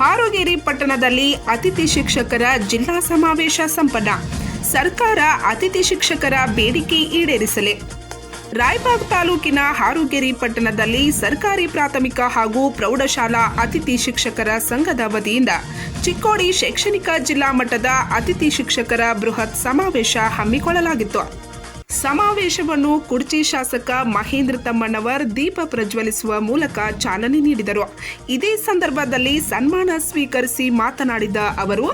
ಹಾರೋಗೇರಿ ಪಟ್ಟಣದಲ್ಲಿ ಅತಿಥಿ ಶಿಕ್ಷಕರ ಜಿಲ್ಲಾ ಸಮಾವೇಶ ಸಂಪನ್ನ. ಸರ್ಕಾರ ಅತಿಥಿ ಶಿಕ್ಷಕರ ಬೇಡಿಕೆ ಈಡೇರಿಸಲಿ. ರಾಯಬಾಗ್ ತಾಲೂಕಿನ ಹಾರುಗೇರಿ ಪಟ್ಟಣದಲ್ಲಿ ಸರ್ಕಾರಿ ಪ್ರಾಥಮಿಕ ಹಾಗೂ ಪ್ರೌಢಶಾಲಾ ಅತಿಥಿ ಶಿಕ್ಷಕರ ಸಂಘದ ವತಿಯಿಂದ ಚಿಕ್ಕೋಡಿ ಶೈಕ್ಷಣಿಕ ಜಿಲ್ಲಾ ಮಟ್ಟದ ಅತಿಥಿ ಶಿಕ್ಷಕರ ಬೃಹತ್ ಸಮಾವೇಶ ಹಮ್ಮಿಕೊಳ್ಳಲಾಗಿತ್ತು. ಸಮಾವೇಶವನ್ನು ಕುರ್ಚಿ ಶಾಸಕ ಮಹೇಂದ್ರ ತಮ್ಮಣ್ಣವರ್ ದೀಪ ಪ್ರಜ್ವಲಿಸುವ ಮೂಲಕ ಚಾಲನೆ ನೀಡಿದರು. ಇದೇ ಸಂದರ್ಭದಲ್ಲಿ ಸನ್ಮಾನ ಸ್ವೀಕರಿಸಿ ಮಾತನಾಡಿದ ಅವರು,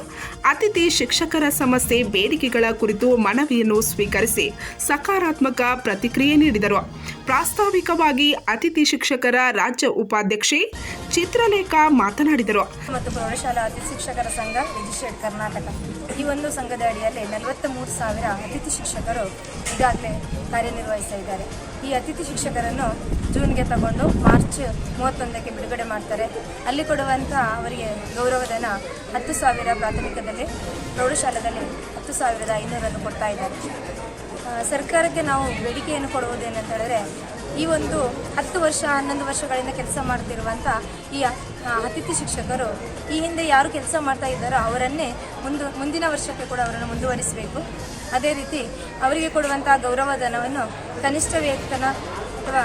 ಅತಿಥಿ ಶಿಕ್ಷಕರ ಸಮಸ್ಯೆ ಬೇಡಿಕೆಗಳ ಕುರಿತು ಮನವಿಯನ್ನು ಸ್ವೀಕರಿಸಿ ಸಕಾರಾತ್ಮಕ ಪ್ರತಿಕ್ರಿಯೆ ನೀಡಿದರು. ಪ್ರಾಸ್ತಾವಿಕವಾಗಿ ಅತಿಥಿ ಶಿಕ್ಷಕರ ರಾಜ್ಯ ಉಪಾಧ್ಯಕ್ಷೆ ಚಿತ್ರಲೇಖ ಮಾತನಾಡಿದರು. ಮತ್ತು ಪ್ರೌಢಶಾಲಾ ಅತಿಥಿ ಶಿಕ್ಷಕರ ಸಂಘ ರಿಜಿಸ್ಟ್ರೇಡ್ ಕರ್ನಾಟಕ. ಈ ಒಂದು ಸಂಘದ ಅಡಿಯಲ್ಲಿ ನಲವತ್ತ ಮೂರು ಸಾವಿರ ಅತಿಥಿ ಶಿಕ್ಷಕರು ಈಗಾಗಲೇ ಕಾರ್ಯನಿರ್ವಹಿಸ್ತಾ ಇದ್ದಾರೆ. ಈ ಅತಿಥಿ ಶಿಕ್ಷಕರನ್ನು ಜೂನ್ಗೆ ತಗೊಂಡು ಮಾರ್ಚ್ ಮೂವತ್ತೊಂದಕ್ಕೆ ಬಿಡುಗಡೆ ಮಾಡ್ತಾರೆ. ಅಲ್ಲಿ ಕೊಡುವಂತಹ ಅವರಿಗೆ ಗೌರವಧನ ಹತ್ತು ಸಾವಿರ ಪ್ರಾಥಮಿಕದಲ್ಲಿ ಪ್ರೌಢಶಾಲೆಯಲ್ಲಿ ಹತ್ತು ಸಾವಿರದ ಐನೂರನ್ನು ಕೊಡ್ತಾ ಇದ್ದಾರೆ. ಸರ್ಕಾರಕ್ಕೆ ನಾವು ಬೇಡಿಕೆಯನ್ನು ಕೊಡುವುದೇನಂತ ಹೇಳಿದ್ರೆ, ಈ ಒಂದು ಹತ್ತು ವರ್ಷ, ಹನ್ನೊಂದು ವರ್ಷಗಳಿಂದ ಕೆಲಸ ಮಾಡ್ತಿರುವಂಥ ಈ ಅತಿಥಿ ಶಿಕ್ಷಕರು, ಈ ಹಿಂದೆ ಯಾರು ಕೆಲಸ ಮಾಡ್ತಾ ಇದ್ದಾರೋ ಅವರನ್ನೇ ಮುಂದು, ಮುಂದಿನ ವರ್ಷಕ್ಕೆ ಕೂಡ ಅವರನ್ನು ಮುಂದುವರಿಸಬೇಕು. ಅದೇ ರೀತಿ ಅವರಿಗೆ ಕೊಡುವಂಥ ಗೌರವಧನವನ್ನು ಕನಿಷ್ಠ ವೇತನ ಅಥವಾ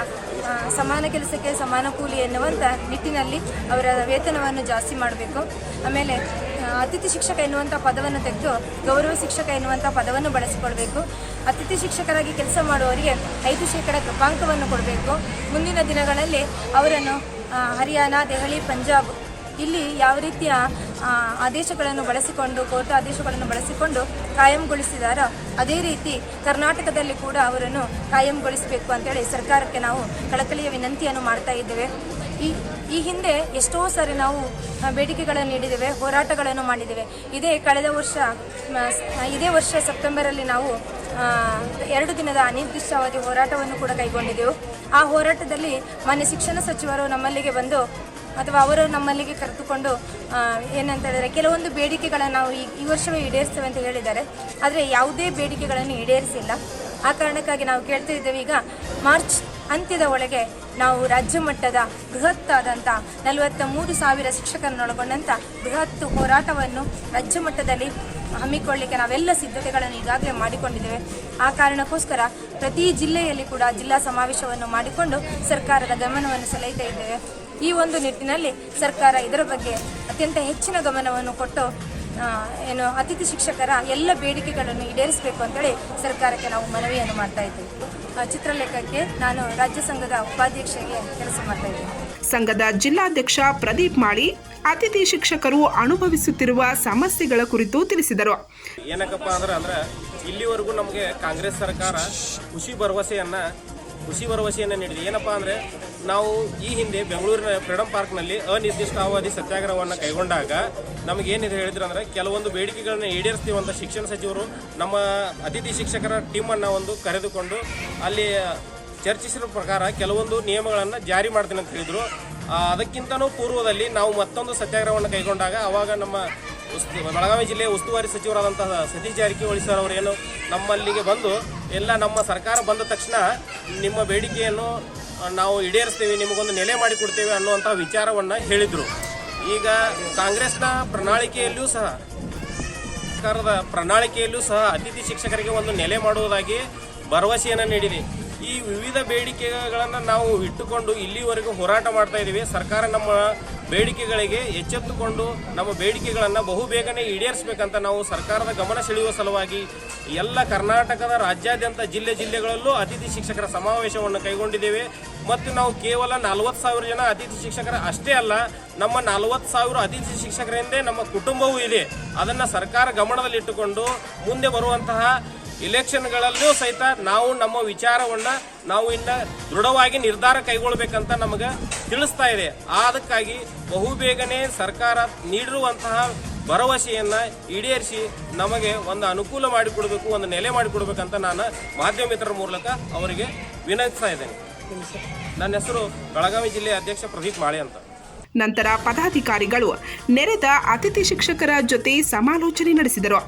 ಸಮಾನ ಕೆಲಸಕ್ಕೆ ಸಮಾನ ಕೂಲಿ ಎನ್ನುವಂಥ ನಿಟ್ಟಿನಲ್ಲಿ ಅವರ ವೇತನವನ್ನು ಜಾಸ್ತಿ ಮಾಡಬೇಕು. ಆಮೇಲೆ ಅತಿಥಿ ಶಿಕ್ಷಕ ಎನ್ನುವಂಥ ಪದವನ್ನು ತೆಗೆದು ಗೌರವ ಶಿಕ್ಷಕ ಎನ್ನುವಂಥ ಪದವನ್ನು ಬಳಸಿಕೊಳ್ಬೇಕು. ಅತಿಥಿ ಶಿಕ್ಷಕರಾಗಿ ಕೆಲಸ ಮಾಡುವವರಿಗೆ ಐದು ಶೇಕಡ ಕೃಪಾಂಕವನ್ನು ಕೊಡಬೇಕು. ಮುಂದಿನ ದಿನಗಳಲ್ಲಿ ಅವರನ್ನು ಹರಿಯಾಣ, ದೆಹಲಿ, ಪಂಜಾಬ್ ಇಲ್ಲಿ ಯಾವ ರೀತಿಯ ಆದೇಶಗಳನ್ನು ಬಳಸಿಕೊಂಡು, ಕೋರ್ಟ್ ಆದೇಶಗಳನ್ನು ಬಳಸಿಕೊಂಡು ಕಾಯಂಗೊಳಿಸಿದಾರೋ ಅದೇ ರೀತಿ ಕರ್ನಾಟಕದಲ್ಲಿ ಕೂಡ ಅವರನ್ನು ಕಾಯಂಗೊಳಿಸಬೇಕು ಅಂತೇಳಿ ಸರ್ಕಾರಕ್ಕೆ ನಾವು ಕಳಕಳಿಯ ವಿನಂತಿಯನ್ನು ಮಾಡ್ತಾ ಇದ್ದೇವೆ. ಈ ಈ ಹಿಂದೆ ಎಷ್ಟೋ ಸಾರಿ ನಾವು ಬೇಡಿಕೆಗಳನ್ನು ನೀಡಿದ್ದೇವೆ, ಹೋರಾಟಗಳನ್ನು ಮಾಡಿದ್ದೇವೆ. ಇದೇ ಕಳೆದ ವರ್ಷ ಇದೇ ವರ್ಷ ಸೆಪ್ಟೆಂಬರಲ್ಲಿ ನಾವು ಎರಡು ದಿನದ ಅನಿರ್ದಿಷ್ಟಾವಧಿ ಹೋರಾಟವನ್ನು ಕೂಡ ಕೈಗೊಂಡಿದ್ದೆವು. ಆ ಹೋರಾಟದಲ್ಲಿ ಮಾನ್ಯ ಶಿಕ್ಷಣ ಸಚಿವರು ನಮ್ಮಲ್ಲಿಗೆ ಬಂದು, ಅಥವಾ ಅವರು ನಮ್ಮಲ್ಲಿಗೆ ಕರೆದುಕೊಂಡು ಏನಂತ ಹೇಳಿದರೆ, ಕೆಲವೊಂದು ಬೇಡಿಕೆಗಳನ್ನು ನಾವು ಈ ಈ ವರ್ಷವೇ ಈಡೇರಿಸ್ತೇವೆ ಅಂತ ಹೇಳಿದ್ದಾರೆ. ಆದರೆ ಯಾವುದೇ ಬೇಡಿಕೆಗಳನ್ನು ಈಡೇರಿಸಿಲ್ಲ. ಆ ಕಾರಣಕ್ಕಾಗಿ ನಾವು ಕೇಳ್ತಾ ಇದ್ದೇವೆ ಈಗ ಮಾರ್ಚ್ ಅಂತ್ಯದ ಒಳಗೆ ನಾವು ರಾಜ್ಯ ಮಟ್ಟದ ಬೃಹತ್ತಾದಂಥ ನಲವತ್ತ ಮೂರು ಸಾವಿರ ಶಿಕ್ಷಕರನ್ನೊಳಗೊಂಡಂಥ ಬೃಹತ್ ಹೋರಾಟವನ್ನು ರಾಜ್ಯ ಮಟ್ಟದಲ್ಲಿ ಹಮ್ಮಿಕೊಳ್ಳಿಕ್ಕೆ ನಾವೆಲ್ಲ ಸಿದ್ಧತೆಗಳನ್ನು ಈಗಾಗಲೇ ಮಾಡಿಕೊಂಡಿದ್ದೇವೆ. ಆ ಕಾರಣಕ್ಕೋಸ್ಕರ ಪ್ರತಿ ಜಿಲ್ಲೆಯಲ್ಲಿ ಕೂಡ ಜಿಲ್ಲಾ ಸಮಾವೇಶವನ್ನು ಮಾಡಿಕೊಂಡು ಸರ್ಕಾರದ ಗಮನವನ್ನು ಸೆಳೆಯುತ್ತಾ ಇದ್ದೇವೆ. ಈ ಒಂದು ನಿಟ್ಟಿನಲ್ಲಿ ಸರ್ಕಾರ ಇದರ ಬಗ್ಗೆ ಅತ್ಯಂತ ಹೆಚ್ಚಿನ ಗಮನವನ್ನು ಕೊಟ್ಟು ಏನು, ಅತಿಥಿ ಶಿಕ್ಷಕರ ಎಲ್ಲ ಬೇಡಿಕೆಗಳನ್ನು ಈಡೇರಿಸಬೇಕು ಅಂತೇಳಿ ಸರ್ಕಾರಕ್ಕೆ ನಾವು ಮನವಿಯನ್ನು ಮಾಡ್ತಾ ಇದ್ದೇವೆ. ಚಿತ್ರಲೇಖಕ್ಕೆ ನಾನು ರಾಜ್ಯ ಸಂಘದ ಉಪಾಧ್ಯಕ್ಷೆಗೆ ಕೆಲಸ ಮಾಡ್ತಾ ಇದ್ದೇನೆ. ಸಂಘದ ಜಿಲ್ಲಾಧ್ಯಕ್ಷ ಪ್ರದೀಪ್ ಮಾಳಿ ಅತಿಥಿ ಶಿಕ್ಷಕರು ಅನುಭವಿಸುತ್ತಿರುವ ಸಮಸ್ಯೆಗಳ ಕುರಿತು ತಿಳಿಸಿದರು. ಏನಕ್ಕಪ್ಪ ಅಂದ್ರೆ ಅಂದ್ರೆ ಇಲ್ಲಿವರೆಗೂ ನಮಗೆ ಕಾಂಗ್ರೆಸ್ ಸರ್ಕಾರ ಖುಷಿ ಭರವಸೆಯನ್ನ ಖುಷಿ ಭರವಸೆಯನ್ನು ನೀಡಿದೆ. ಏನಪ್ಪ ಅಂದ್ರೆ, ನಾವು ಈ ಹಿಂದೆ ಬೆಂಗಳೂರಿನ ಫ್ರೀಡಂ ಪಾರ್ಕ್ನಲ್ಲಿ ಅನಿರ್ದಿಷ್ಟಾವಧಿ ಸತ್ಯಾಗ್ರಹವನ್ನು ಕೈಗೊಂಡಾಗ ನಮಗೇನಿದೆ ಹೇಳಿದ್ರು ಅಂದ್ರೆ, ಕೆಲವೊಂದು ಬೇಡಿಕೆಗಳನ್ನ ಈಡೇರಿಸ್ತೀವಿ ಅಂತ ಶಿಕ್ಷಣ ಸಚಿವರು ನಮ್ಮ ಅತಿಥಿ ಶಿಕ್ಷಕರ ಟೀಮನ್ನು ಒಂದು ಕರೆದುಕೊಂಡು ಅಲ್ಲಿ ಚರ್ಚಿಸಿರೋ ಪ್ರಕಾರ ಕೆಲವೊಂದು ನಿಯಮಗಳನ್ನು ಜಾರಿ ಮಾಡ್ತೀನಿ ಅಂತ ಹೇಳಿದರು. ಅದಕ್ಕಿಂತನೂ ಪೂರ್ವದಲ್ಲಿ ನಾವು ಮತ್ತೊಂದು ಸತ್ಯಾಗ್ರಹವನ್ನು ಕೈಗೊಂಡಾಗ ಆವಾಗ ನಮ್ಮ ಬೆಳಗಾವಿ ಜಿಲ್ಲೆಯ ಉಸ್ತುವಾರಿ ಸಚಿವರಾದಂತಹ ಸತೀಶ್ ಜಾರಕಿಹೊಳಿ ಸರ್ ಅವರೇನು ನಮ್ಮಲ್ಲಿಗೆ ಬಂದು ಎಲ್ಲ ನಮ್ಮ ಸರ್ಕಾರ ಬಂದ ತಕ್ಷಣ ನಿಮ್ಮ ಬೇಡಿಕೆಯನ್ನು ನಾವು ಈಡೇರಿಸ್ತೇವೆ, ನಿಮಗೊಂದು ನೆಲೆ ಮಾಡಿಕೊಡ್ತೇವೆ ಅನ್ನುವಂಥ ವಿಚಾರವನ್ನು ಹೇಳಿದರು. ಈಗ ಕಾಂಗ್ರೆಸ್ನ ಪ್ರಣಾಳಿಕೆಯಲ್ಲಿಯೂ ಸಹ, ಸರ್ಕಾರದ ಪ್ರಣಾಳಿಕೆಯಲ್ಲೂ ಸಹ ಅತಿಥಿ ಶಿಕ್ಷಕರಿಗೆ ಒಂದು ನೆಲೆ ಮಾಡುವುದಾಗಿ ಭರವಸೆಯನ್ನು ನೀಡಿದೆ. ಈ ವಿವಿಧ ಬೇಡಿಕೆಗಳನ್ನು ನಾವು ಇಟ್ಟುಕೊಂಡು ಇಲ್ಲಿವರೆಗೂ ಹೋರಾಟ ಮಾಡ್ತಾ ಇದ್ದೀವಿ ಸರ್ಕಾರ ನಮ್ಮ ಬೇಡಿಕೆಗಳಿಗೆ ಎಚ್ಚೆತ್ತುಕೊಂಡು ನಮ್ಮ ಬೇಡಿಕೆಗಳನ್ನು ಬಹುಬೇಗನೆ ಈಡೇರಿಸಬೇಕಂತ ನಾವು ಸರ್ಕಾರದ ಗಮನ ಸೆಳೆಯುವ ಸಲುವಾಗಿ ಎಲ್ಲ ಕರ್ನಾಟಕದ ರಾಜ್ಯಾದ್ಯಂತ ಜಿಲ್ಲೆ ಜಿಲ್ಲೆಗಳಲ್ಲೂ ಅತಿಥಿ ಶಿಕ್ಷಕರ ಸಮಾವೇಶವನ್ನು ಕೈಗೊಂಡಿದ್ದೇವೆ. ಮತ್ತು ನಾವು ಕೇವಲ ನಲವತ್ತು ಸಾವಿರ ಜನ ಅತಿಥಿ ಶಿಕ್ಷಕರ ಅಷ್ಟೇ ಅಲ್ಲ, ನಮ್ಮ ನಲವತ್ತು ಸಾವಿರ ಅತಿಥಿ ಶಿಕ್ಷಕರಿಂದೇ ನಮ್ಮ ಕುಟುಂಬವೂ ಇದೆ. ಅದನ್ನು ಸರ್ಕಾರ ಗಮನದಲ್ಲಿಟ್ಟುಕೊಂಡು ಮುಂದೆ ಬರುವಂತಹ ಇಲೆಕ್ಷನ್ಗಳಲ್ಲೂ ಸಹಿತ ನಾವು ನಮ್ಮ ವಿಚಾರವನ್ನ ನಾವು ಇನ್ನ ದೃಢವಾಗಿ ನಿರ್ಧಾರ ಕೈಗೊಳ್ಬೇಕಂತ ನಮಗೆ ತಿಳಿಸ್ತಾ ಇದೆ. ಅದಕ್ಕಾಗಿ ಬಹುಬೇಗನೆ ಸರ್ಕಾರ ನೀಡಿರುವಂತಹ ಭರವಸೆಯನ್ನ ಈಡೇರಿಸಿ ನಮಗೆ ಒಂದು ಅನುಕೂಲ ಮಾಡಿಕೊಡ್ಬೇಕು, ಒಂದು ನೆಲೆ ಮಾಡಿಕೊಡ್ಬೇಕಂತ ನಾನು ಮಾಧ್ಯಮ ಮಿತ್ರರ ಮೂಲಕ ಅವರಿಗೆ ವಿನಂತಿಸ್ತಾ ಇದ್ದೇನೆ. ನನ್ನ ಹೆಸರು ಬೆಳಗಾವಿ ಜಿಲ್ಲೆಯ ಅಧ್ಯಕ್ಷ ಪ್ರದೀಪ್ ಮಾಳೆ ಅಂತ. ನಂತರ ಪದಾಧಿಕಾರಿಗಳು ನೆರೆದ ಅತಿಥಿ ಶಿಕ್ಷಕರ ಜೊತೆ ಸಮಾಲೋಚನೆ ನಡೆಸಿದರು.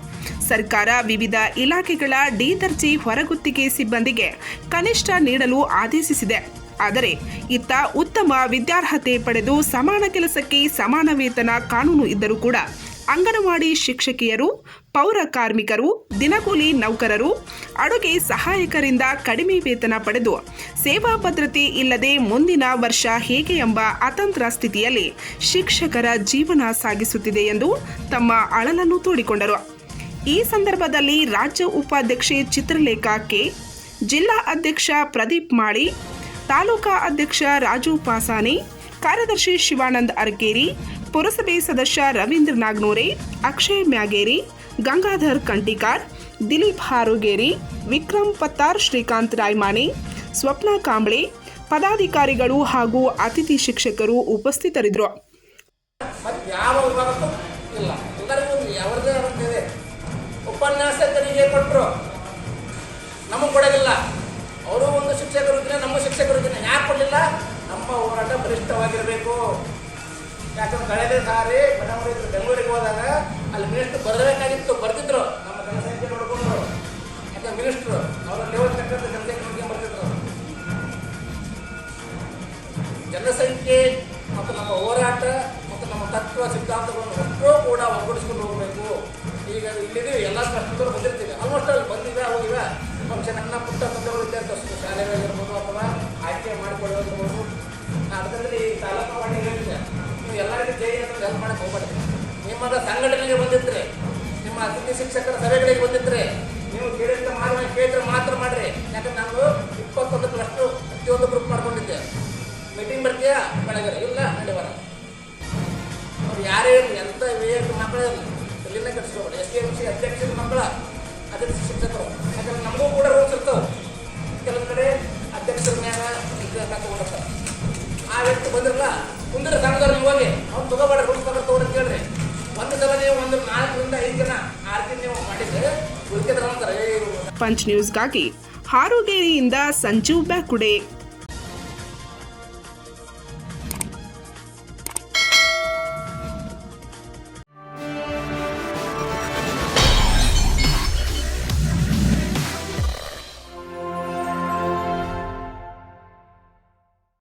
ಸರ್ಕಾರ ವಿವಿಧ ಇಲಾಖೆಗಳ ಡಿ ದರ್ಜೆ ಹೊರಗುತ್ತಿಗೆ ಸಿಬ್ಬಂದಿಗೆ ಕನಿಷ್ಠ ನೀಡಲು ಆದೇಶಿಸಿದೆ. ಆದರೆ ಇತ್ತ ಉತ್ತಮ ವಿದ್ಯಾರ್ಹತೆ ಪಡೆದು ಸಮಾನ ಕೆಲಸಕ್ಕೆ ಸಮಾನ ವೇತನ ಕಾನೂನು ಇದ್ದರೂ ಕೂಡ ಅಂಗನವಾಡಿ ಶಿಕ್ಷಕಿಯರು, ಪೌರ ಕಾರ್ಮಿಕರು ದಿನಗೂಲಿ ನೌಕರರು, ಅಡುಗೆ ಸಹಾಯಕರಿಂದ ಕಡಿಮೆ ವೇತನ ಪಡೆದು ಸೇವಾ ಭದ್ರತೆ ಇಲ್ಲದೆ ಮುಂದಿನ ವರ್ಷ ಹೇಗೆ ಎಂಬ ಅತಂತ್ರ ಸ್ಥಿತಿಯಲ್ಲಿ ಶಿಕ್ಷಕರ ಜೀವನ ಸಾಗಿಸುತ್ತಿದೆ ಎಂದು ತಮ್ಮ ಅಳಲನ್ನು ತೋಡಿಕೊಂಡರು. ಈ ಸಂದರ್ಭದಲ್ಲಿ ರಾಜ್ಯ ಉಪಾಧ್ಯಕ್ಷೆ ಚಿತ್ರಲೇಖಾ ಕೆ. ಜಿಲ್ಲಾ ಅಧ್ಯಕ್ಷ ಪ್ರದೀಪ್ ಮಾಳಿ, ತಾಲೂಕಾ ಅಧ್ಯಕ್ಷ ರಾಜು ಪಾಸಾನಿ ಕಾರ್ಯದರ್ಶಿ ಶಿವಾನಂದ್ ಅರ್ಕೇರಿ ಪುರಸಭೆ ಸದಸ್ಯ ರವೀಂದ್ರ ನಾಗ್ನೂರೆ, ಅಕ್ಷಯ್ ಮ್ಯಾಗೇರಿ, ಗಂಗಾಧರ್ ಕಂಟಿಕಾರ್, ದಿಲೀಪ್ ಹಾರುಗೇರಿ, ವಿಕ್ರಮ್ ಪತ್ತಾರ್ ಶ್ರೀಕಾಂತ್ ರಾಯ್ಮಾನೆ ಸ್ವಪ್ನ ಕಾಂಬ್ಳೆ, ಪದಾಧಿಕಾರಿಗಳು ಹಾಗೂ ಅತಿಥಿ ಶಿಕ್ಷಕರು ಉಪಸ್ಥಿತರಿದ್ದರು. ಕಳೆದ ಸಾರಿ ಇದ್ರು ಬೆಂಗಳೂರಿಗೆ ಹೋದಾಗ ಅಲ್ಲಿ ಮಿನಿಸ್ಟರ್ ಬರಬೇಕಾಗಿತ್ತು. ಬರ್ತಿದ್ರು. ನಮ್ಮ ಜನಸಂಖ್ಯೆ ನೋಡ್ಕೊಂಡ್ರು. ಯಾಕಂದ್ರೆ ಮಿನಿಸ್ಟ್ರು ಅವರ ಲೆವೆಲ್ ತಕ್ಕಂಥ ಜನಸಂಖ್ಯೆ ನೋಡ್ಕೊಂಡು ಬರ್ತಿದ್ರು. ಜನಸಂಖ್ಯೆ ಮತ್ತು ನಮ್ಮ ಹೋರಾಟ ಮತ್ತು ನಮ್ಮ ತತ್ವ ಸಿದ್ಧಾಂತಗಳನ್ನು ಒಟ್ಟರೂ ಕೂಡ ಒಗ್ಗೂಡಿಸ್ಕೊಂಡು ಹೋಗಬೇಕು. ಈಗ ಇಲ್ಲಿದ್ದೀವಿ. ಎಲ್ಲ ಕಷ್ಟದವರು ಬಂದಿರ್ತೀವಿ. ಆಲ್ಮೋಸ್ಟ್ ಅಲ್ಲಿ ಬಂದಿವೆ, ಹೋಗಿವೆ. ಫಂಕ್ಷನ್ ಅನ್ನ ಪುಟ್ಟ ಎಲ್ಲರಿಗೂ ಜೈ ಅಂತ ಹೆಲ್ಪ್ ಮಾಡಕ್ಕೆ ಹೋಗ್ಬೇಡಿ ನಿಮ್ಮದ ಸಂಘಟನೆಗೆ ಬಂದಿದ್ರೆ, ನಿಮ್ಮ ಅತಿಥಿ ಶಿಕ್ಷಕರ ಸಭೆಗಳಿಗೆ ಬಂದಿದ್ರೆ, ನೀವು ಕೇಳಿದ ಮಾರ್ಗ ಕೇಳಿದ್ರೆ ಮಾತ್ರ ಮಾಡ್ರಿ. ಯಾಕಂದ್ರೆ ನಾನು ಇಪ್ಪತ್ತೊಂದು ಪ್ಲಸ್ ಪ್ರತಿಯೊಂದು ಗ್ರೂಪ್ ಮಾಡ್ಕೊಂಡಿದ್ದೆ. ಮೀಟಿಂಗ್ ಬರ್ತೀಯಾ ಬೆಳಗ್ಗೆ ಇಲ್ಲ ನಡೆವಾರ ಅವ್ರು ಯಾರೇ ಇರಲಿ ಎಂಥ ವಿವೇಕ ಮಕ್ಕಳೇ ಇರಲಿ, ಇಲ್ಲಿಂದ ಎಸ್ ಕೆ ಎಂ ಸಿ ಅಧ್ಯಕ್ಷರ ಮಕ್ಕಳ ಅತಿಥಿ ಶಿಕ್ಷಕರು. ಯಾಕಂದ್ರೆ ನಮಗೂ ಕೂಡ ರೂಲ್ಸ್ ಇರ್ತಾವೆ. ಕೆಲವು ಕಡೆ ಅಧ್ಯಕ್ಷರ ತಗೊಂಡಿರ್ತಾರೆ ಆ ವ್ಯಕ್ತಿ ಬಂದಿರಲ್ಲ ಮುಂದಿನ ಸಂಘದವ್ರು ಹೋಗಿ. ತಗೋಬೇಡ ರೂಲ್ಸ್ ತಗೊಂಡು ಅಂತ ಹೇಳ್ರಿ ಒಂದು ಸಲ ನೀವು ಒಂದು ನಾಲ್ಕರಿಂದ ಐದು ಜನ ಆರು ದಿನ ನೀವು ಮಾಡಿದ್ರೆ ಉಳಿಕೆದ್ರ ಅಂತಾರೆ ಪಂಚ್ ನ್ಯೂಸ್ಗಾಗಿ ಹಾರುಗೇರಿಯಿಂದ ಸಂಜೀವ್ ಬ್ಯಾಕುಡೆ.